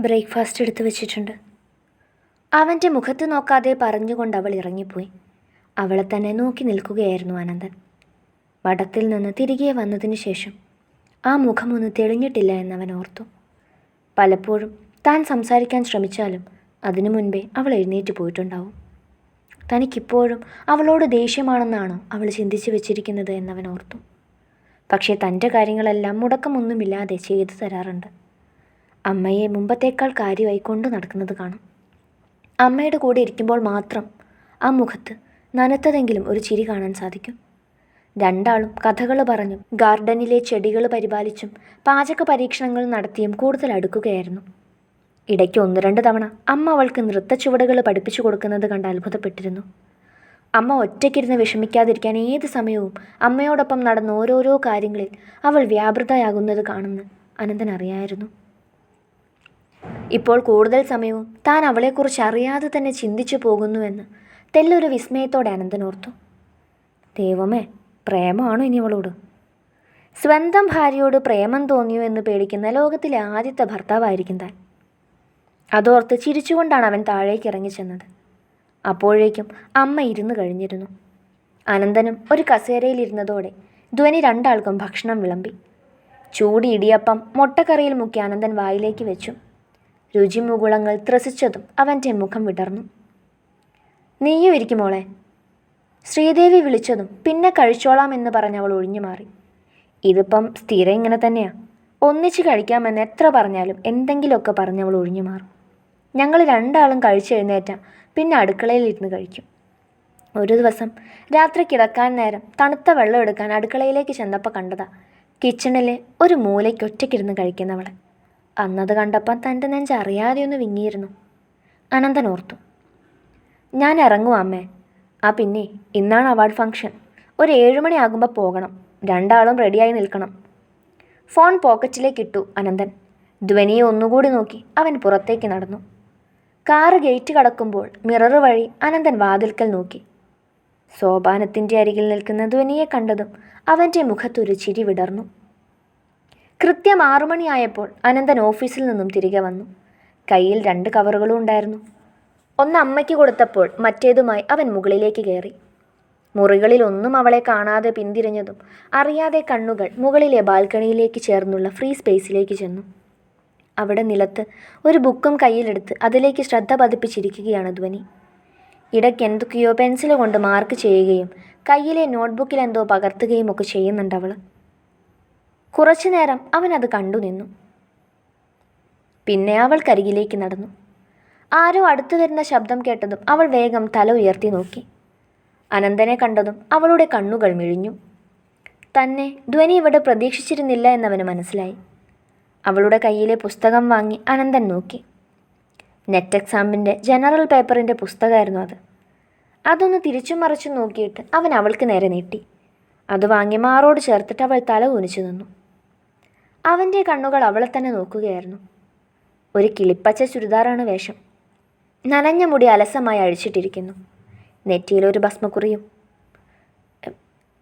Breakfast എടുത്തു വെച്ചിട്ടുണ്ട്. അവന്റെ മുഖത്ത് നോക്കാതെ പറഞ്ഞുകൊണ്ട് അവൾ ഇറങ്ങിപ്പോയി. അവളെ തന്നെ നോക്കി നിൽക്കുകയായിരുന്നു അനന്തൻ. വടത്തിൽ നിന്ന് തിരികെ വന്നതിന് ശേഷം ആ മുഖമൊന്ന് തെളിഞ്ഞിട്ടില്ല എന്നവൻ ഓർത്തു. പലപ്പോഴും താൻ സംസാരിക്കാൻ ശ്രമിച്ചാലും അതിനു മുൻപേ അവൾ എഴുന്നേറ്റ് പോയിട്ടുണ്ടാവും. തനിക്കിപ്പോഴും അവളോട് ദേഷ്യമാണെന്നാണോ അവൾ ചിന്തിച്ചു വെച്ചിരിക്കുന്നത് എന്നവൻ ഓർത്തു. പക്ഷേ തന്റെ കാര്യങ്ങളെല്ലാം മുടക്കമൊന്നുമില്ലാതെ ചെയ്തു തരാറുണ്ട്. അമ്മയെ മുമ്പത്തേക്കാൾ കാര്യമായി കൊണ്ടു നടക്കുന്നത് കാണും. അമ്മയുടെ കൂടെ ഇരിക്കുമ്പോൾ മാത്രം ആ മുഖത്ത് നനത്തതെങ്കിലും ഒരു ചിരി കാണാൻ സാധിക്കും. രണ്ടാളും കഥകൾ പറഞ്ഞും ഗാർഡനിലെ ചെടികൾ പരിപാലിച്ചും പാചക പരീക്ഷണങ്ങൾ നടത്തിയും കൂടുതൽ അടുക്കുകയായിരുന്നു. ഇടയ്ക്ക് ഒന്ന് രണ്ട് തവണ അമ്മ അവൾക്ക് നൃത്ത ചുവടുകൾ പഠിപ്പിച്ചു കൊടുക്കുന്നത് കണ്ട് അത്ഭുതപ്പെട്ടിരുന്നു. അമ്മ ഒറ്റയ്ക്കിരുന്ന് വിഷമിക്കാതിരിക്കാൻ ഏത് സമയവും അമ്മയോടൊപ്പം നടന്ന ഓരോരോ കാര്യങ്ങളിൽ അവൾ വ്യാപൃതയാകുന്നത് കാണുന്ന അനന്തൻ അറിയായിരുന്നു. ഇപ്പോൾ കൂടുതൽ സമയവും താൻ അവളെക്കുറിച്ച് അറിയാതെ തന്നെ ചിന്തിച്ചു പോകുന്നുവെന്ന് തെല്ലൊരു വിസ്മയത്തോടെ അനന്തൻ ഓർത്തു. ദൈവമേ പ്രേമമാണോ ഇനി അവളോട്? സ്വന്തം ഭാര്യയോട് പ്രേമം തോന്നിയോ എന്ന് പേടിക്കുന്ന ലോകത്തിലെ ആദ്യത്തെ ഭർത്താവായിരിക്കും താൻ. അതോർത്ത് ചിരിച്ചുകൊണ്ടാണ് അവൻ താഴേക്ക് ഇറങ്ങിച്ചെന്നത്. അപ്പോഴേക്കും അമ്മ ഇരുന്ന് കഴിഞ്ഞിരുന്നു. അനന്തനും ഒരു കസേരയിലിരുന്നതോടെ ധ്വനി രണ്ടാൾക്കും ഭക്ഷണം വിളമ്പി. ചൂടി ഇടിയപ്പം മുട്ടക്കറിയിൽ മുക്കി അനന്തൻ വായിലേക്ക് വെച്ചു. രുചിമുകുളങ്ങൾ ത്രസിച്ചതും അവന്റെ മുഖം വിടർന്നു. നീയും ഇരിക്കുമോളെ ശ്രീദേവി വിളിച്ചതും പിന്നെ കഴിച്ചോളാം എന്ന് പറഞ്ഞ് അവൾ ഒഴിഞ്ഞു മാറി. ഇതിപ്പം സ്ഥിരം ഇങ്ങനെ തന്നെയാ. ഒന്നിച്ച് കഴിക്കാമെന്ന് എത്ര പറഞ്ഞാലും എന്തെങ്കിലുമൊക്കെ പറഞ്ഞ് അവൾ ഒഴിഞ്ഞു മാറും. ഞങ്ങൾ രണ്ടാളും കഴിച്ചെഴുന്നേറ്റ പിന്നെ അടുക്കളയിൽ ഇരുന്ന് കഴിക്കും. ഒരു ദിവസം രാത്രി കിടക്കാൻ നേരം തണുത്ത വെള്ളം എടുക്കാൻ അടുക്കളയിലേക്ക് ചെന്നപ്പോൾ കണ്ടതാ കിച്ചണിലെ ഒരു മൂലയ്ക്ക് ഒറ്റയ്ക്കിരുന്ന് കഴിക്കുന്നവളെ. അന്നത് കണ്ടപ്പോൾ തന്റെ നെഞ്ച് അറിയാതെ ഒന്ന് വിങ്ങിയിരുന്നു. അനന്തൻ ഓർത്തു. ഞാൻ ഇറങ്ങും അമ്മേ. ആ പിന്നെ ഇന്നാണ് അവാർഡ് ഫംഗ്ഷൻ. ഒരു ഏഴുമണിയാകുമ്പോൾ പോകണം. രണ്ടാളും റെഡിയായി നിൽക്കണം. ഫോൺ പോക്കറ്റിലേക്ക് ഇട്ടു അനന്തൻ. ധ്വനിയെ ഒന്നുകൂടി നോക്കി അവൻ പുറത്തേക്ക് നടന്നു. കാറ് ഗേറ്റ് കടക്കുമ്പോൾ മിറർ വഴി അനന്തൻ വാതിൽക്കൽ നോക്കി. സോപാനത്തിന്റെ അരികിൽ നിൽക്കുന്ന ധ്വനിയെ കണ്ടതും അവന്റെ മുഖത്തൊരു ചിരി വിടർന്നു. കൃത്യം ആറുമണിയായപ്പോൾ അനന്തൻ ഓഫീസിൽ നിന്നും തിരികെ വന്നു. കയ്യിൽ രണ്ട് കവറുകളും ഉണ്ടായിരുന്നു. ഒന്ന് അമ്മയ്ക്ക് കൊടുത്തപ്പോൾ മറ്റേതുമായി അവൻ മുകളിലേക്ക് കയറി. മുറികളിൽ ഒന്നും അവളെ കാണാതെ പിന്തിരിഞ്ഞതും അറിയാതെ കണ്ണുകൾ മുകളിലെ ബാൽക്കണിയിലേക്ക് ചേർന്നുള്ള ഫ്രീ സ്പേസിലേക്ക് ചെന്നു. അവിടെ നിലത്ത് ഒരു ബുക്കും കയ്യിലെടുത്ത് അതിലേക്ക് ശ്രദ്ധ പതിപ്പിച്ചിരിക്കുകയാണ് ധ്വനി. ഇടയ്ക്ക് എന്തൊക്കെയോ പെൻസിൽ കൊണ്ട് മാർക്ക് ചെയ്യുകയും കയ്യിലെ നോട്ട്ബുക്കിൽ എന്തോ പകർത്തുകയും ഒക്കെ ചെയ്യുന്നുണ്ട് അവൾ കുറച്ചു നേരം അവൻ അത് കണ്ടുനിന്നു പിന്നെ അവൾ കരികിലേക്ക് നടന്നു. ആരോ അടുത്തു വരുന്ന ശബ്ദം കേട്ടതും അവൾ വേഗം തല ഉയർത്തി നോക്കി. അനന്തനെ കണ്ടതും അവളുടെ കണ്ണുകൾ മിഴിഞ്ഞു. തന്നെ ധ്വനി ഇവിടെ പ്രതീക്ഷിച്ചിരുന്നില്ല എന്നവന് മനസ്സിലായി. അവളുടെ കയ്യിലെ പുസ്തകം വാങ്ങി അനന്തൻ നോക്കി. നെറ്റ് എക്സാമിന്റെ ജനറൽ പേപ്പറിന്റെ പുസ്തകമായിരുന്നു അത്. അതൊന്ന് തിരിച്ചു മറിച്ചു നോക്കിയിട്ട് അവൻ അവൾക്ക് നേരെ നീട്ടി. അത് വാങ്ങി മാറോട് ചേർത്തിട്ട് അവൾ തല കുനിച്ചു നിന്നു. അവന്റെ കണ്ണുകൾ അവളെ തന്നെ നോക്കുകയായിരുന്നു. ഒരു കിളിപ്പച്ച ചുരിദാറാണ് വേഷം. നനഞ്ഞ മുടി അലസമായി അഴിച്ചിട്ടിരിക്കുന്നു. നെറ്റിയിലൊരു ഭസ്മക്കുറിയും.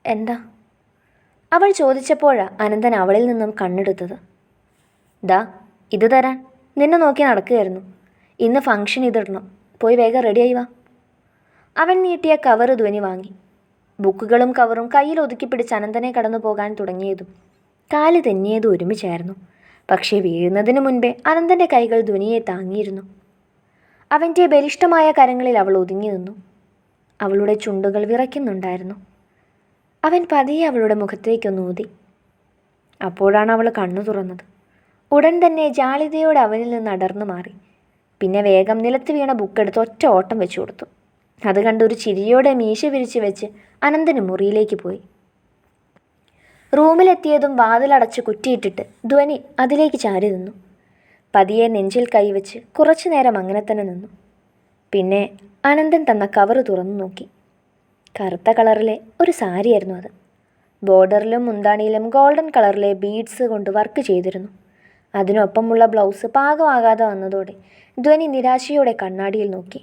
എന്താ? അവൾ ചോദിച്ചപ്പോഴാണ് അനന്തൻ അവളിൽ നിന്നും കണ്ണെടുത്തത്. ദാ ഇത് തരാൻ. നിന്നെ നോക്കി നടക്കുകയായിരുന്നു. ഇന്ന് ഫംഗ്ഷൻ ഇതിടണം. പോയി വേഗം റെഡിയായി വാ. അവൻ നീട്ടിയ കവർ ധ്വനി വാങ്ങി. ബുക്കുകളും കവറും കയ്യിൽ ഒതുക്കി പിടിച്ച് അനന്തനെ കടന്നു പോകാൻ തുടങ്ങിയതും കാൽ തെന്നിയത് ഒരുമിച്ചായിരുന്നു. പക്ഷേ വീഴുന്നതിന് മുൻപേ അനന്തന്റെ കൈകൾ ധ്വനിയെ താങ്ങിയിരുന്നു. അവന്റെ ബലിഷ്ടമായ കരങ്ങളിൽ അവൾ ഒതുങ്ങി നിന്നു. അവളുടെ ചുണ്ടുകൾ വിറയ്ക്കുന്നുണ്ടായിരുന്നു. അവൻ പതിയെ അവളുടെ മുഖത്തേക്കൊന്ന് ഊതി. അപ്പോഴാണ് അവൾ കണ്ണു തുറന്നത്. ഉടൻ തന്നെ ജാളിതയോടെ അവനിൽ നിന്ന് അടർന്നു മാറി. പിന്നെ വേഗം നിലത്ത് വീണ ബുക്കെടുത്ത് ഒറ്റ ഓട്ടം വെച്ചു കൊടുത്തു. അത് കണ്ടൊരു ചിരിയോടെ മീശ വിരിച്ചു വെച്ച് അനന്തന് മുറിയിലേക്ക് പോയി. റൂമിലെത്തിയതും വാതിലടച്ച് കുറ്റിയിട്ടിട്ട് ധ്വനി അതിലേക്ക് ചാരി നിന്നു. പതിയെ നെഞ്ചിൽ കൈവച്ച് കുറച്ചു നേരം അങ്ങനെ തന്നെ നിന്നു. പിന്നെ അനന്തൻ തന്ന കവറ് തുറന്നു നോക്കി. കറുത്ത കളറിലെ ഒരു സാരിയായിരുന്നു അത്. ബോർഡറിലും മുന്താണിയിലും ഗോൾഡൻ കളറിലെ ബീഡ്സ് കൊണ്ട് വർക്ക് ചെയ്തിരുന്നു. അതിനൊപ്പമുള്ള ബ്ലൗസ് പാകമാകാതെ വന്നതോടെ ധ്വനി നിരാശയോടെ കണ്ണാടിയിൽ നോക്കി.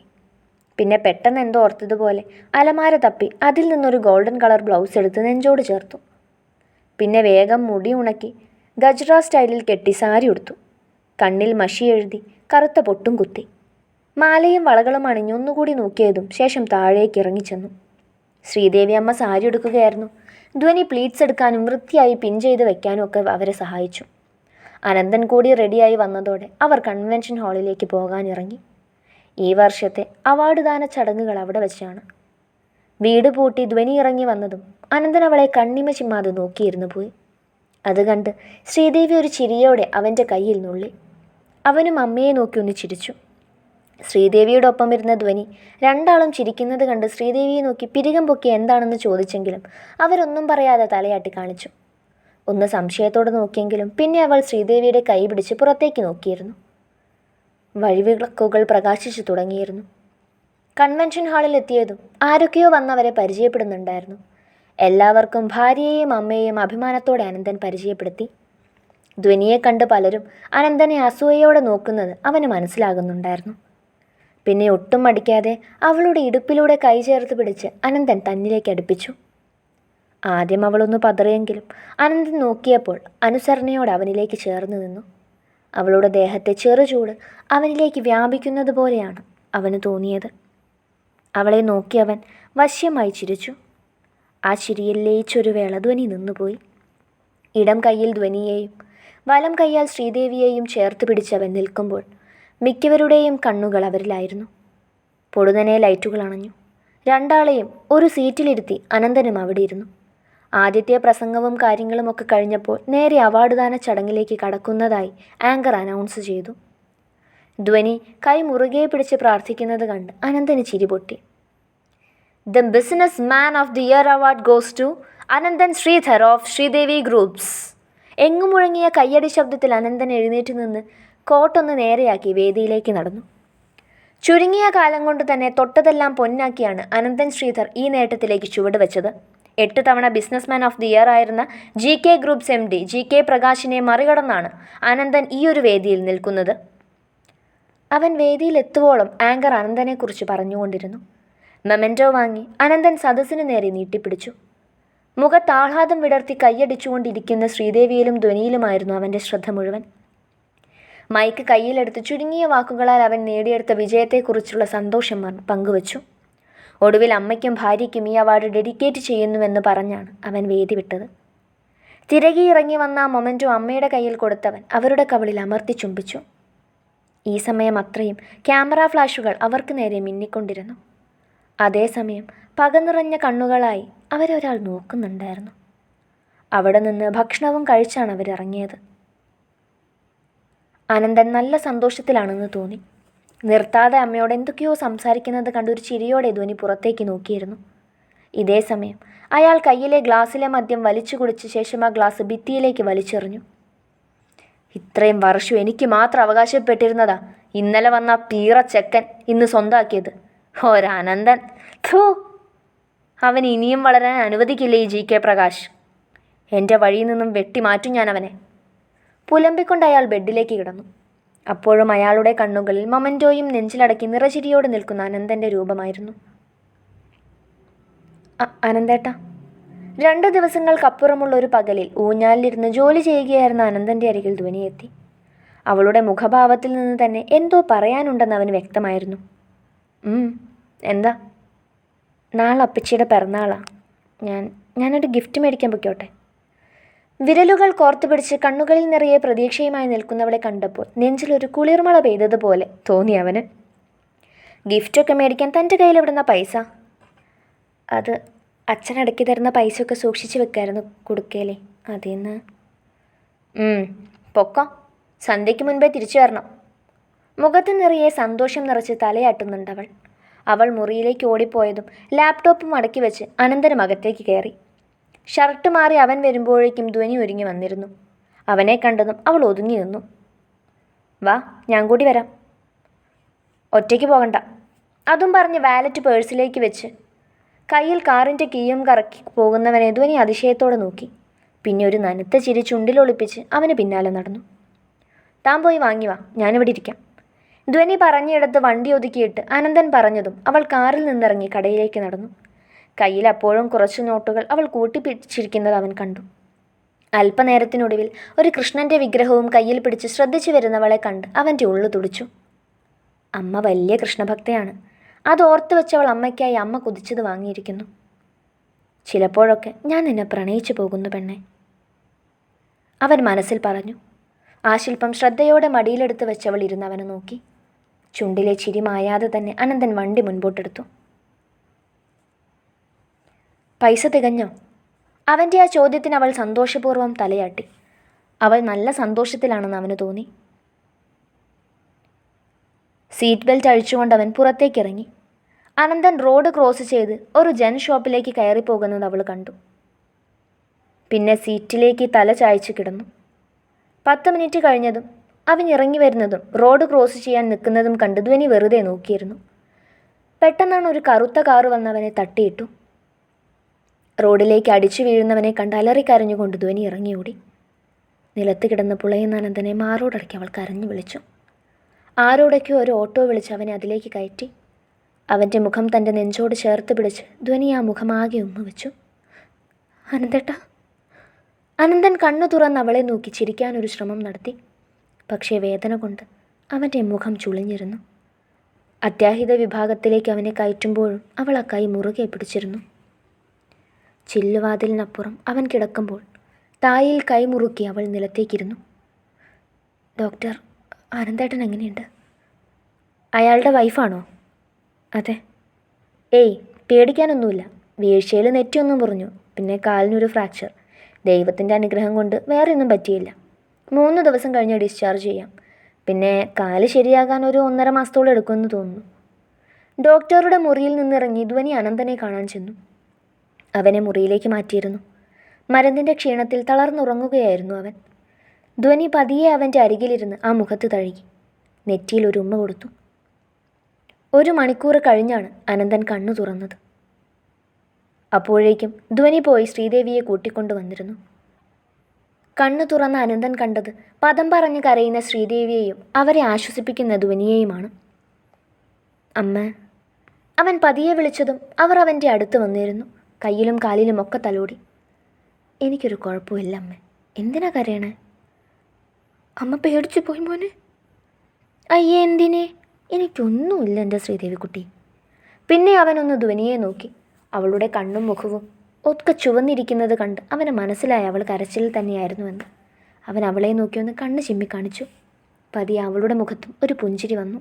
പിന്നെ പെട്ടെന്ന് എന്തോ ഓർത്തതുപോലെ അലമാര തപ്പി അതിൽ നിന്നൊരു ഗോൾഡൻ കളർ ബ്ലൗസ് എടുത്ത് നെഞ്ചോട് ചേർത്തു. പിന്നെ വേഗം മുടി ഉണക്കി ഗജ്ര സ്റ്റൈലിൽ കെട്ടി സാരി ഉടുത്തു. കണ്ണിൽ മഷി എഴുതി കറുത്ത പൊട്ടും കുത്തി. മാലയും വളകളും അണിഞ്ഞ് ഒന്നുകൂടി നോക്കിയതും ശേഷം താഴേക്ക് ഇറങ്ങിച്ചെന്നു ശ്രീദേവി അമ്മ സാരി എടുക്കുകയായിരുന്നു ധ്വനി പ്ലീറ്റ്സ് എടുക്കാനും വൃത്തിയായി പിൻ ചെയ്ത് വെക്കാനും ഒക്കെ അവരെ സഹായിച്ചു. അനന്തൻ കൂടി റെഡിയായി വന്നതോടെ അവർ കൺവെൻഷൻ ഹാളിലേക്ക് പോകാനിറങ്ങി. ഈ വർഷത്തെ അവാർഡ് ദാന ചടങ്ങുകൾ അവിടെ വെച്ചാണ്. വീട് പൂട്ടി ധ്വനി ഇറങ്ങി വന്നതും അനന്തൻ അവളെ കണ്ണിമ ചിമ്മാതെ നോക്കിയിരുന്നു പോയി. അത് കണ്ട് ശ്രീദേവി ഒരു ചിരിയോടെ അവന്റെ കയ്യിൽ നുള്ളി. അവനും അമ്മയെ നോക്കി ഒന്ന് ചിരിച്ചു. ശ്രീദേവിയുടെ ഒപ്പം ഇരുന്ന ധ്വനി രണ്ടാളും ചിരിക്കുന്നത് കണ്ട് ശ്രീദേവിയെ നോക്കി പിരികം പൊക്കി എന്താണെന്ന് ചോദിച്ചെങ്കിലും അവരൊന്നും പറയാതെ തലയാട്ടി കാണിച്ചു. ഒന്ന് സംശയത്തോടെ നോക്കിയെങ്കിലും പിന്നെ അവൾ ശ്രീദേവിയുടെ കൈ പിടിച്ച് പുറത്തേക്ക് നോക്കിയിരുന്നു. വഴിവിളക്കുകൾ പ്രകാശിച്ചു തുടങ്ങിയിരുന്നു. കൺവെൻഷൻ ഹാളിൽ എത്തിയതും ആരൊക്കെയോ വന്നവരെ പരിചയപ്പെടുന്നുണ്ടായിരുന്നു. എല്ലാവർക്കും ഭാര്യയെയും അമ്മയെയും അഭിമാനത്തോടെ അനന്തൻ പരിചയപ്പെടുത്തി. ധ്വനിയെ കണ്ട് പലരും അനന്തനെ അസൂയയോടെ നോക്കുന്നത് അവന് മനസ്സിലാകുന്നുണ്ടായിരുന്നു. പിന്നെ ഒട്ടും മടിക്കാതെ അവളുടെ ഇടുപ്പിലൂടെ കൈ ചേർത്ത് പിടിച്ച് അനന്തൻ തന്നിലേക്ക് അടുപ്പിച്ചു. ആദ്യം അവളൊന്ന് പതറിയെങ്കിലും അനന്തൻ നോക്കിയപ്പോൾ അനുസരണയോടെ അവനിലേക്ക് ചേർന്ന് നിന്നു. അവളുടെ ദേഹത്തെ ചെറുചൂട് അവനിലേക്ക് വ്യാപിക്കുന്നത് പോലെയാണ് അവന് തോന്നിയത്. അവളെ നോക്കി അവൻ വശ്യമായി ചിരിച്ചു. ആ ചിരിയിൽ ലയിച്ചൊരു വേള ധ്വനി നിന്നുപോയി. ഇടം കയ്യിൽ ധ്വനിയെയും വലം കയ്യാൽ ശ്രീദേവിയെയും ചേർത്ത് പിടിച്ചവൻ നിൽക്കുമ്പോൾ മിക്കവരുടെയും കണ്ണുകൾ അവരിലായിരുന്നു. പൊടുന്നനെ ലൈറ്റുകൾ അണഞ്ഞു. രണ്ടാളെയും ഒരു സീറ്റിലിരുത്തി അനന്തനും അവിടെ ഇരുന്നു ആദ്യത്തെ പ്രസംഗവും കാര്യങ്ങളുമൊക്കെ കഴിഞ്ഞപ്പോൾ നേരെ അവാർഡ് ദാന ചടങ്ങിലേക്ക് കടക്കുന്നതായി ആങ്കർ അനൗൺസ് ചെയ്തു. ധ്വനി കൈ മുറുകെ പിടിച്ച് പ്രാർത്ഥിക്കുന്നത് കണ്ട് അനന്തന് ചിരി പൊട്ടി. The businessman of the year award goes to Ananthan Sreedhar of Sreedevi groups എങ്ങും മുഴങ്ങിയ കയ്യടി ശബ്ദത്തിൽ അനന്തൻ എഴുന്നേറ്റ് നിന്ന് കോട്ടൊന്ന് നേരെയാക്കി വേദിയിലേക്ക് നടന്നു. ചുരുങ്ങിയ കാലം കൊണ്ട് തന്നെ തൊട്ടതെല്ലാം പൊന്നാക്കിയാണ് അനന്തൻ ശ്രീധർ ഈ നേട്ടത്തിലേക്ക് ചുവട് വെച്ചത്. എട്ട് തവണ ബിസിനസ്മാൻ ഓഫ് ദി ഇയർ ആയിരുന്ന G K groups M D G K പ്രകാശിനെ മറികടന്നാണ് അനന്തൻ ഈ ഒരു വേദിയിൽ നിൽക്കുന്നത്. അവൻ വേദിയിലെത്തുവോളം ആങ്കർ അനന്തനെക്കുറിച്ച് പറഞ്ഞുകൊണ്ടിരുന്നു. മെമെന്റോ വാങ്ങി അനന്തൻ സദസ്സിനു നേരെ നീട്ടിപ്പിടിച്ചു. മുഖത്താഹ്ലാദം വിടർത്തി കൈയടിച്ചുകൊണ്ടിരിക്കുന്ന ശ്രീദേവിയിലും ധ്വനിയിലുമായിരുന്നു അവന്റെ ശ്രദ്ധ മുഴുവൻ. മൈക്ക് കയ്യിലെടുത്ത് ചുരുങ്ങിയ വാക്കുകളാൽ അവൻ നേടിയെടുത്ത വിജയത്തെക്കുറിച്ചുള്ള സന്തോഷം പങ്കുവച്ചു. ഒടുവിൽ അമ്മയ്ക്കും ഭാര്യയ്ക്കും ഈ അവാർഡ് ഡെഡിക്കേറ്റ് ചെയ്യുന്നുവെന്ന് പറഞ്ഞാണ് അവൻ വേദി വിട്ടത്. തിരകെ ഇറങ്ങി വന്ന ആ മൊമെന്റോ അമ്മയുടെ കയ്യിൽ കൊടുത്തവൻ അവരുടെ കവളിൽ അമർത്തി ചുംബിച്ചു. ഈ സമയം അത്രയും ക്യാമറ ഫ്ലാഷുകൾ അവർക്ക് നേരെ മിന്നിക്കൊണ്ടിരുന്നു. അതേസമയം പക നിറഞ്ഞ കണ്ണുകളായി അവരൊരാൾ നോക്കുന്നുണ്ടായിരുന്നു. അവിടെ നിന്ന് ഭക്ഷണവും കഴിച്ചാണ് അവരിറങ്ങിയത്. അനന്തൻ നല്ല സന്തോഷത്തിലാണെന്ന് തോന്നി. നിർത്താതെ അമ്മയോട് എന്തൊക്കെയോ സംസാരിക്കുന്നത് കണ്ടൊരു ചിരിയോടെ ധ്വനി പുറത്തേക്ക് നോക്കിയിരുന്നു. ഇതേ സമയം അയാൾ കയ്യിലെ ഗ്ലാസ്സിലെ മദ്യം വലിച്ചു കുടിച്ച ശേഷം ആ ഗ്ലാസ് ഭിത്തിയിലേക്ക് വലിച്ചെറിഞ്ഞു. ഇത്രയും വർഷം എനിക്ക് മാത്രം അവകാശപ്പെട്ടിരുന്നതാ. ഇന്നലെ വന്ന പീറ ചെക്കൻ ഇന്ന് സ്വന്താക്കിയത്. ഒരനന്തൻ. ഥൂ. അവൻ ഇനിയും വളരാൻ അനുവദിക്കില്ല ഈ ജി കെ പ്രകാശ്? എന്റെ വഴിയിൽ നിന്നും വെട്ടിമാറ്റും ഞാൻ അവനെ. പുലമ്പിക്കൊണ്ട് അയാൾ ബെഡിലേക്ക് കിടന്നു. അപ്പോഴും അയാളുടെ കണ്ണുകളിൽ മൊമന്റോയും നെഞ്ചിലടക്കി നിറചിരിയോട് നിൽക്കുന്ന അനന്തന്റെ രൂപമായിരുന്നു. അനന്തേട്ടാ. രണ്ടു ദിവസങ്ങൾക്കപ്പുറമുള്ള ഒരു പകലിൽ ഊഞ്ഞാലിലിരുന്ന് ജോലി ചെയ്യുകയായിരുന്ന അനന്തന്റെ അരികിൽ ധ്വനിയെത്തി അവളുടെ മുഖഭാവത്തിൽ നിന്ന് തന്നെ എന്തോ പറയാനുണ്ടെന്ന് അവന് വ്യക്തമായിരുന്നു. എന്താ? നാളെ അപ്പച്ചിയുടെ പിറന്നാളാ. ഞാൻ ഞാനൊരു ഗിഫ്റ്റ് മേടിക്കാൻ പൊയ്ക്കോട്ടെ? വിരലുകൾ കോർത്തു പിടിച്ച് കണ്ണുകളിൽ നിറയെ പ്രതീക്ഷയുമായി നിൽക്കുന്നവളെ കണ്ടപ്പോൾ നെഞ്ചിലൊരു കുളിർമള പെയ്തതുപോലെ തോന്നി അവന്. ഗിഫ്റ്റൊക്കെ മേടിക്കാൻ തന്റെ കയ്യിൽ എവിടുന്ന പൈസ? അത് അച്ഛൻ ഇടയ്ക്ക് തരുന്ന പൈസയൊക്കെ സൂക്ഷിച്ച് വെക്കായിരുന്നു കൊടുക്കേലേ അതിന്ന് പൊക്കോ. സന്ധ്യയ്ക്ക് മുൻപേ തിരിച്ചു വരണം. മുഖത്ത് നിറയെ സന്തോഷം നിറച്ച് തലയാട്ടുന്നുണ്ടവൾ അവൾ. മുറിയിലേക്ക് ഓടിപ്പോയതും ലാപ്ടോപ്പ് മടക്കി വെച്ച് അനന്തരം അകത്തേക്ക് കയറി. ഷർട്ട് മാറി അവൻ വരുമ്പോഴേക്കും ധ്വനി ഒരുങ്ങി വന്നിരുന്നു. അവനെ കണ്ടതും അവൾ ഒതുങ്ങി നിന്നു. വാ ഞാൻ കൂടി വരാം. ഒറ്റയ്ക്ക് പോകണ്ട. അതും പറഞ്ഞ് വാലറ്റ് പേഴ്സിലേക്ക് വെച്ച് കയ്യിൽ കാറിന്റെ കീയും കറക്കി പോകുന്നവനെ ധ്വനി അതിശയത്തോടെ നോക്കി. പിന്നെ ഒരു നനുത്ത ചിരി ചുണ്ടിലൊളിപ്പിച്ച് അവന് പിന്നാലെ നടന്നു. താൻ പോയി വാങ്ങി വാ. ഞാനിവിടെ ഇരിക്കാം. ധ്വനി പറഞ്ഞിടത്ത് വണ്ടി ഒതുക്കിയിട്ട് അനന്തൻ പറഞ്ഞതും അവൾ കാറിൽ നിന്നിറങ്ങി കടയിലേക്ക് നടന്നു. കയ്യിൽ അപ്പോഴും കുറച്ച് നോട്ടുകൾ അവൾ കൂട്ടിപ്പിടിച്ചിരിക്കുന്നത് അവൻ കണ്ടു. അല്പനേരത്തിനൊടുവിൽ ഒരു കൃഷ്ണന്റെ വിഗ്രഹവും കയ്യിൽ പിടിച്ച് ശ്രദ്ധിച്ചു വരുന്നവളെ കണ്ട് അവന്റെ ഉള്ളു തുടിച്ചു. അമ്മ വലിയ കൃഷ്ണഭക്തയാണ്. അത് ഓർത്തു വെച്ചവൾ അമ്മയ്ക്കായി അമ്മ കുതിച്ചത് വാങ്ങിയിരിക്കുന്നു. ചിലപ്പോഴൊക്കെ ഞാൻ നിന്നെ പ്രണയിച്ചു പോകുന്നു പെണ്ണെ. അവൻ മനസ്സിൽ പറഞ്ഞു. ആ ശില്പം ശ്രദ്ധയോടെ മടിയിലെടുത്ത് വെച്ചവൾ ഇരുന്നവനെ നോക്കി. ചുണ്ടിലെ ചിരി മായാതെ തന്നെ അനന്തൻ വണ്ടി മുൻപോട്ടെടുത്തു. പൈസ തികഞ്ഞോ? അവന്റെ ആ ചോദ്യത്തിന് അവൾ സന്തോഷപൂർവം തലയാട്ടി. അവൾ നല്ല സന്തോഷത്തിലാണെന്ന് അവന് തോന്നി. സീറ്റ് ബെൽറ്റ് അഴിച്ചുകൊണ്ട് അവൻ പുറത്തേക്കിറങ്ങി. അനന്തൻ റോഡ് ക്രോസ് ചെയ്ത് ഒരു ജൻ ഷോപ്പിലേക്ക് കയറിപ്പോകുന്നത് അവൾ കണ്ടു. പിന്നെ സീറ്റിലേക്ക് തല ചായച്ചു കിടന്നു. പത്ത് മിനിറ്റ് കഴിഞ്ഞതും അവൻ ഇറങ്ങി വരുന്നതും റോഡ് ക്രോസ് ചെയ്യാൻ നിൽക്കുന്നതും കണ്ട് ധ്വനി വെറുതെ നോക്കിയിരുന്നു. പെട്ടെന്നാണ് ഒരു കറുത്ത കാറ് വന്നവനെ തട്ടിയിട്ടു. റോഡിലേക്ക് അടിച്ചു വീഴുന്നവനെ കണ്ട് അലറിക്കരഞ്ഞുകൊണ്ട് ധ്വനി ഇറങ്ങിയോടി. നിലത്ത് കിടന്ന് പുളയുന്ന അനന്തനെ മാറോടടക്കി അവൾ കരഞ്ഞു വിളിച്ചു. ആരോടൊക്കെയോ ഒരു ഓട്ടോ വിളിച്ച് അവനെ അതിലേക്ക് കയറ്റി? അവന്റെ മുഖം തന്റെ നെഞ്ചോട് ചേർത്ത് പിടിച്ച് ധ്വനി ആ മുഖമാകെ ഉമ്മ വെച്ചു. അനന്തേട്ട അനന്തൻ കണ്ണു തുറന്ന് അവളെ നോക്കി ചിരിക്കാനൊരു ശ്രമം നടത്തി. പക്ഷേ വേദന കൊണ്ട് അവന്റെ മുഖം ചുളിഞ്ഞിരുന്നു. അത്യാഹിത വിഭാഗത്തിലേക്ക് അവനെ കയറ്റുമ്പോഴും അവൾ ആ കൈ മുറുകെ പിടിച്ചിരുന്നു. ചില്ലുവാതിലിനപ്പുറം അവൻ കിടക്കുമ്പോൾ തായിൽ കൈമുറുക്കി അവൾ നിലത്തേക്കിരുന്നു. ഡോക്ടർ ആനന്ദേട്ടൻ എങ്ങനെയുണ്ട്? അയാളുടെ വൈഫാണോ അതെ. ഏയ് പേടിക്കാനൊന്നുമില്ല. വീഴ്ചയിൽ നെറ്റിയൊന്നും പറഞ്ഞു പിന്നെ കാലിനൊരു ഫ്രാക്ചർ ദൈവത്തിന്റെ അനുഗ്രഹം കൊണ്ട് വേറെ ഒന്നും പറ്റിയില്ല. മൂന്ന് ദിവസം കഴിഞ്ഞ് ഡിസ്ചാർജ് ചെയ്യാം. പിന്നെ കാൽ ശരിയാകാൻ ഒരു ഒന്നര മാസത്തോളം എടുക്കുമെന്ന് തോന്നുന്നു. ഡോക്ടറുടെ മുറിയിൽ നിന്നിറങ്ങി ധ്വനി അനന്തനെ കാണാൻ ചെന്നു. അവനെ മുറിയിലേക്ക് മാറ്റിയിരുന്നു. മരുന്നിന്റെ ക്ഷീണത്തിൽ തളർന്നുറങ്ങുകയായിരുന്നു അവൻ. ധ്വനി പതിയെ അവന്റെ അരികിലിരുന്ന് ആ മുഖത്ത് തഴുകി. നെറ്റിയിൽ ഒരു ഉമ്മ കൊടുത്തു. ഒരു മണിക്കൂർ കഴിഞ്ഞാണ് അനന്തൻ കണ്ണു തുറന്നത്. അപ്പോഴേക്കും ധ്വനി പോയി ശ്രീദേവിയെ കൂട്ടിക്കൊണ്ടു വന്നിരുന്നു. കണ്ണു തുറന്ന അനന്തൻ കണ്ടത് പദം പറഞ്ഞ് കരയുന്ന ശ്രീദേവിയെയും അവരെ ആശ്വസിപ്പിക്കുന്ന ധ്വനിയെയുമാണ്. അമ്മ അവൻ പതിയെ വിളിച്ചതും അവർ അവന്റെ അടുത്ത് വന്നിരുന്നു. കയ്യിലും കാലിലും ഒക്കെ തലോടി. എനിക്കൊരു കുഴപ്പമില്ല അമ്മ. എന്തിനാ കരയണേ? അമ്മ പേടിച്ചു പോയി മോനെ. അയ്യേ എന്തിനെ? എനിക്കൊന്നുമില്ല എന്റെ ശ്രീദേവിക്കുട്ടി. പിന്നെ അവനൊന്ന് ധ്വനിയെ നോക്കി. അവളുടെ കണ്ണും മുഖവും ഒക്കെ ചുവന്നിരിക്കുന്നത് കണ്ട് അവനെ മനസ്സിലായി അവൾ കരച്ചിലിൽ തന്നെയായിരുന്നുവെന്ന്. അവൻ അവളെ നോക്കി ഒന്ന് കണ്ണ് ചിമ്മി കാണിച്ചു. പതിയെ അവളുടെ മുഖത്തും ഒരു പുഞ്ചിരി വന്നു.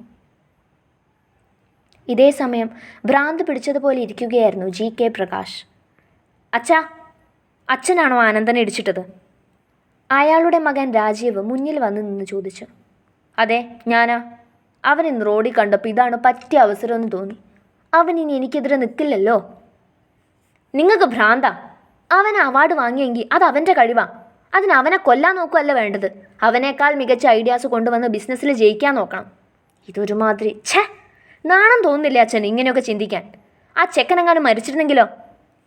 ഇതേ സമയം ഭ്രാന്ത് പിടിച്ചതുപോലെ ഇരിക്കുകയായിരുന്നു ജി കെ പ്രകാശ്. അച്ഛാ അച്ഛനാണോ ആനന്ദനെ ഇടിച്ചിട്ടത്? അയാളുടെ മകൻ രാജീവ് മുന്നിൽ വന്നു നിന്ന് ചോദിച്ചു അതെ ഞാനാ. അവൻ ഇന്ന് റോഡിൽ കണ്ടപ്പോൾ ഇതാണ് പറ്റിയ അവസരമെന്ന് തോന്നി. അവൻ ഇനി എനിക്കെതിരെ നിൽക്കില്ലല്ലോ നിങ്ങൾക്ക് ഭ്രാന്ത. അവൻ അവാർഡ് വാങ്ങിയെങ്കിൽ അത് അവന്റെ കഴിവാ. അതിന് അവനെ കൊല്ലാൻ നോക്കുകയല്ല വേണ്ടത്. അവനേക്കാൾ മികച്ച ഐഡിയാസ് കൊണ്ടുവന്ന് ബിസിനസ്സിൽ ജയിക്കാൻ നോക്കണം. ഇതൊരുമാതിരി. ഛേ നാണം തോന്നുന്നില്ല അച്ഛൻ ഇങ്ങനെയൊക്കെ ചിന്തിക്കാൻ? ആ ചെക്കനെങ്ങാനും മരിച്ചിരുന്നെങ്കിലോ?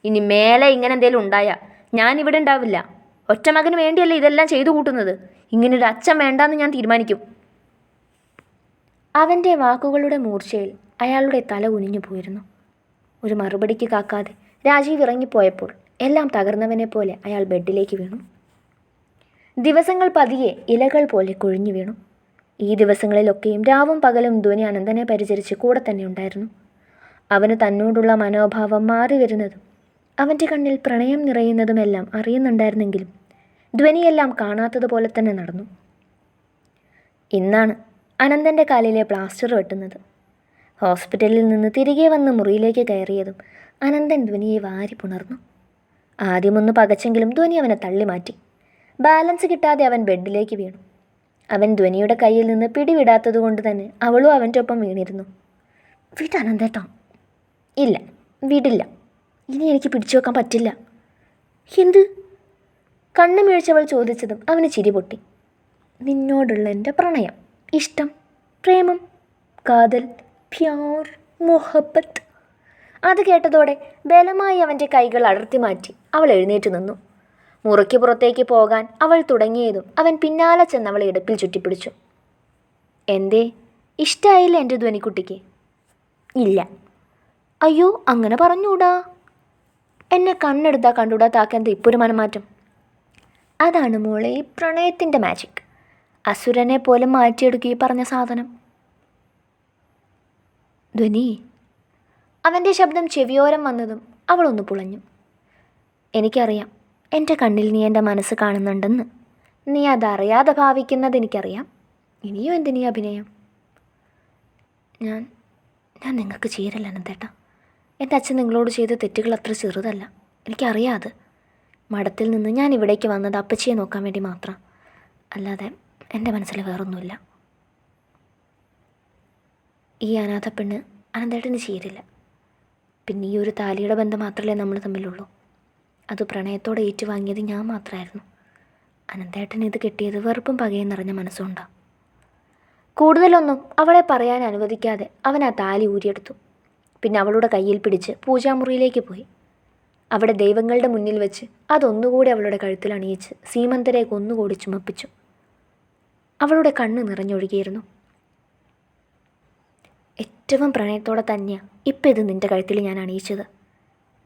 ഇനി മേലെ ഇങ്ങനെ എന്തെങ്കിലും ഉണ്ടായാ ഞാനിവിടെ ഉണ്ടാവില്ല. ഒറ്റ മകന് വേണ്ടിയല്ലേ ഇതെല്ലാം ചെയ്തു കൂട്ടുന്നത്? ഇങ്ങനൊരു അച്ഛൻ വേണ്ടാന്ന് ഞാൻ തീരുമാനിക്കും. അവന്റെ വാക്കുകളുടെ മൂർച്ചയിൽ അയാളുടെ തല ഉനിഞ്ഞു പോയിരുന്നു. ഒരു മറുപടിക്ക് കാക്കാതെ രാജീവ് ഇറങ്ങിപ്പോയപ്പോൾ എല്ലാം തകർന്നവനെ പോലെ അയാൾ ബെഡിലേക്ക് വീണു. ദിവസങ്ങൾ പതിയെ ഇലകൾ പോലെ കൊഴിഞ്ഞു വീണു. ഈ ദിവസങ്ങളിലൊക്കെയും രാവും പകലും ധ്വനി അനന്തനെ പരിചരിച്ച് കൂടെ തന്നെ ഉണ്ടായിരുന്നു. അവന് തന്നോടുള്ള മനോഭാവം മാറി വരുന്നതും അവന്റെ കണ്ണിൽ പ്രണയം നിറയുന്നതുമെല്ലാം അറിയുന്നുണ്ടായിരുന്നെങ്കിലും ധ്വനിയെല്ലാം കാണാത്തതുപോലെ തന്നെ നടന്നു. ഇന്നാണ് അനന്തന്റെ കാലിലെ പ്ലാസ്റ്റർ വെട്ടുന്നത്. ഹോസ്പിറ്റലിൽ നിന്ന് തിരികെ വന്ന് മുറിയിലേക്ക് കയറിയതും അനന്തൻ ധ്വനിയെ വാരി പുണർന്നു. ആദ്യമൊന്ന് പകച്ചെങ്കിലും ധ്വനി അവനെ തള്ളി മാറ്റി ബാലൻസ് കിട്ടാതെ അവൻ ബെഡിലേക്ക് വീണു. അവൻ ധ്വനിയുടെ കയ്യിൽ നിന്ന് പിടിവിടാത്തതുകൊണ്ട് തന്നെ അവളും അവന്റെ ഒപ്പം വീണിരുന്നു. വിട് അനന്തേട്ടോ. ഇല്ല വിടില്ല. ഇനി എനിക്ക് പിടിച്ചു വെക്കാൻ പറ്റില്ല. എന്ത്? കണ്ണു ചോദിച്ചതും അവന് ചിരി പൊട്ടി. നിന്നോടുള്ള എന്റെ പ്രണയം ഇഷ്ടം പ്രേമം കാതൽ പ്യാർ മുഹബത്ത്. അത് കേട്ടതോടെ ബലമായി അവന്റെ കൈകൾ അടർത്തി മാറ്റി അവൾ എഴുന്നേറ്റ് നിന്നു. മുറിക്ക് പുറത്തേക്ക് പോകാൻ അവൾ തുടങ്ങിയതും അവൻ പിന്നാലെ ചെന്ന് അവളെ ഇടുപ്പിൽ ചുറ്റിപ്പിടിച്ചു. എന്തേ? ഇഷ്ടമായില്ല എന്റെ ധ്വനിക്കുട്ടിക്ക്. ഇല്ല. അയ്യോ അങ്ങനെ പറഞ്ഞൂടാ എന്നെ കണ്ണെടുത്താൽ കണ്ടുകൂടാ താക്കെന്ത്? ഇപ്പോൾ ഒരു മനമാറ്റം. അതാണ് മോളെ ഈ പ്രണയത്തിന്റെ മാജിക് അസുരനെ പോലും മാറ്റിയെടുക്കുക ഈ പറഞ്ഞ സാധനം. ധ്വനി. അവന്റെ ശബ്ദം ചെവിയോരം വന്നതും അവളൊന്ന് പുളഞ്ഞു. എനിക്കറിയാം എന്റെ കണ്ണിൽ നീ എന്റെ മനസ്സ് കാണുന്നുണ്ടെന്ന്. നീ അതറിയാതെ ഭാവിക്കുന്നത് എനിക്കറിയാം. ഇനിയും എന്തിനീ അഭിനയം? ഞാൻ ഞാൻ നിങ്ങൾക്ക് ചേരില്ല അനന്തേട്ടാ എന്റെ അച്ഛൻ നിങ്ങളോട് ചെയ്ത തെറ്റുകൾ അത്ര ചെറുതല്ല. എനിക്കറിയാം അത്. മഠത്തിൽ നിന്ന് ഞാൻ ഇവിടേക്ക് വന്നത് അപ്പച്ചിയെ നോക്കാൻ വേണ്ടി മാത്രം. അല്ലാതെ എന്റെ മനസ്സിൽ വേറൊന്നുമില്ല. ഈ അനാഥ പെണ്ണ് അനന്തേട്ടന് ചേരില്ല പിന്നെ ഈ ഒരു താലിയുടെ ബന്ധം മാത്രമല്ലേ നമ്മൾ തമ്മിലുള്ളൂ. അത് പ്രണയത്തോടെ ഏറ്റുവാങ്ങിയത് ഞാൻ മാത്രമായിരുന്നു. അനന്തേട്ടൻ ഇത് കിട്ടിയത് വെറുപ്പും പകയും നിറഞ്ഞ മനസ്സുകൊണ്ടാണ് കൂടുതലൊന്നും അവളെ പറയാൻ അനുവദിക്കാതെ അവൻ ആ താലി ഊരിയെടുത്തു. പിന്നെ അവളുടെ കയ്യിൽ പിടിച്ച് പൂജാമുറിയിലേക്ക് പോയി. അവിടെ ദൈവങ്ങളുടെ മുന്നിൽ വെച്ച് അതൊന്നുകൂടി അവളുടെ കഴുത്തിൽ അണിയിച്ച് സീമന്തരെ ഒന്നുകൂടി ചുമപ്പിച്ചു. അവളുടെ കണ്ണ് നിറഞ്ഞൊഴുകിയിരുന്നു. ഏറ്റവും പ്രണയത്തോടെ തന്നെയാണ് ഇപ്പം ഇത് നിന്റെ കഴുത്തിൽ ഞാൻ അണിയിച്ചത്.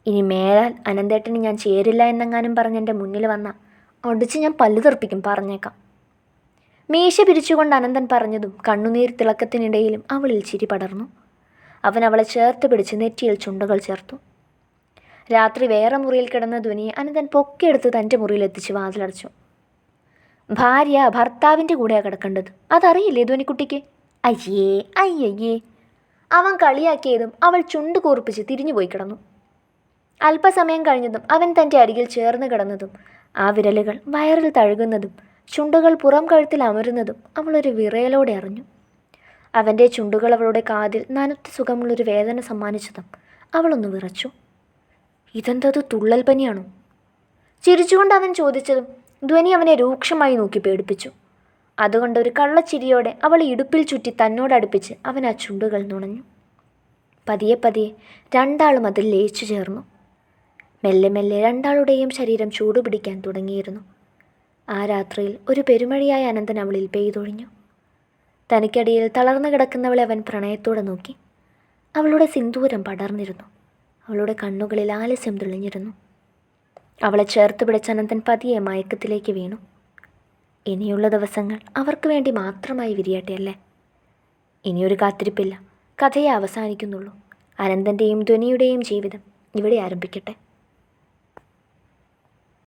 ഇനി മേലാൽ അനന്തേട്ടന് ഞാൻ ചേരില്ല എന്നെങ്ങാനും പറഞ്ഞ് എന്റെ മുന്നിൽ വന്ന ഒടിച്ച് ഞാൻ പല്ലു തെറിപ്പിക്കും പറഞ്ഞേക്കാം. മീശ പിരിച്ചുകൊണ്ട് അനന്തൻ പറഞ്ഞതും കണ്ണുനീർ തിളക്കത്തിനിടയിലും അവളിൽ ചിരി പടർന്നു. അവൻ അവളെ ചേർത്ത് പിടിച്ച് നെറ്റിയിൽ ചുണ്ടുകൾ ചേർത്തു. രാത്രി വേറെ മുറിയിൽ കിടന്ന ധ്വനി അനന്തൻ പൊക്കിയെടുത്ത് തന്റെ മുറിയിൽ എത്തിച്ച് വാതിലടച്ചു. ഭാര്യ ഭർത്താവിന്റെ കൂടെയാണ് കിടക്കേണ്ടത്. അതറിയില്ലേ ധ്വനിക്കുട്ടിക്ക് അയ്യേ അയ്യയ്യേ. അവൻ കളിയാക്കിയതും അവൾ ചുണ്ട് കൂർപ്പിച്ച് തിരിഞ്ഞുപോയി കിടന്നു. അല്പസമയം കഴിഞ്ഞതും അവൻ തന്റെ അരികിൽ ചേർന്ന് കിടന്നതും ആ വിരലുകൾ വയറിൽ തഴുകുന്നതും ചുണ്ടുകൾ പുറം കഴുത്തിൽ അമരുന്നതും അവളൊരു വിറയലോടെ അറിഞ്ഞു. അവന്റെ ചുണ്ടുകൾ അവളുടെ കാതിൽ നനുത്ത സുഖമുള്ളൊരു വേദന സമ്മാനിച്ചതും അവളൊന്ന് വിറച്ചു. ഇതെന്തത് തുള്ളൽ പനിയാണോ? ചിരിച്ചുകൊണ്ട് അവൻ ചോദിച്ചതും ധ്വനി അവനെ രൂക്ഷമായി നോക്കി പേടിപ്പിച്ചു. അതുകൊണ്ട് ഒരു കള്ളച്ചിരിയോടെ അവൾ ഇടുപ്പിൽ ചുറ്റി തന്നോടടുപ്പിച്ച് അവൻ ആ ചുണ്ടുകൾ നുണഞ്ഞു. പതിയെ പതിയെ രണ്ടാളും അതിൽ ലയിച്ചു ചേർന്നു. മെല്ലെ മെല്ലെ രണ്ടാളുടെയും ശരീരം ചൂടുപിടിക്കാൻ തുടങ്ങിയിരുന്നു. ആ രാത്രിയിൽ ഒരു പെരുമഴയായ അനന്തൻ അവളിൽ പെയ്തൊഴിഞ്ഞു. തനിക്കടിയിൽ തളർന്നു കിടക്കുന്നവളെ അവൻ പ്രണയത്തോടെ നോക്കി. അവളുടെ സിന്ദൂരം പടർന്നിരുന്നു. അവളുടെ കണ്ണുകളിൽ ആലസ്യം തെളിഞ്ഞിരുന്നു. അവളെ ചേർത്ത് പിടിച്ച അനന്തൻ പതിയെ മയക്കത്തിലേക്ക് വീണു. ഇനിയുള്ള ദിവസങ്ങൾ അവർക്ക് വേണ്ടി മാത്രമായി വിരിയട്ടെ അല്ലേ ഇനിയൊരു കാത്തിരിപ്പില്ല. കഥയെ അവസാനിക്കുന്നുള്ളൂ. അനന്തന്റെയും ധ്വനിയുടെയും ജീവിതം ഇവിടെ ആരംഭിക്കട്ടെ.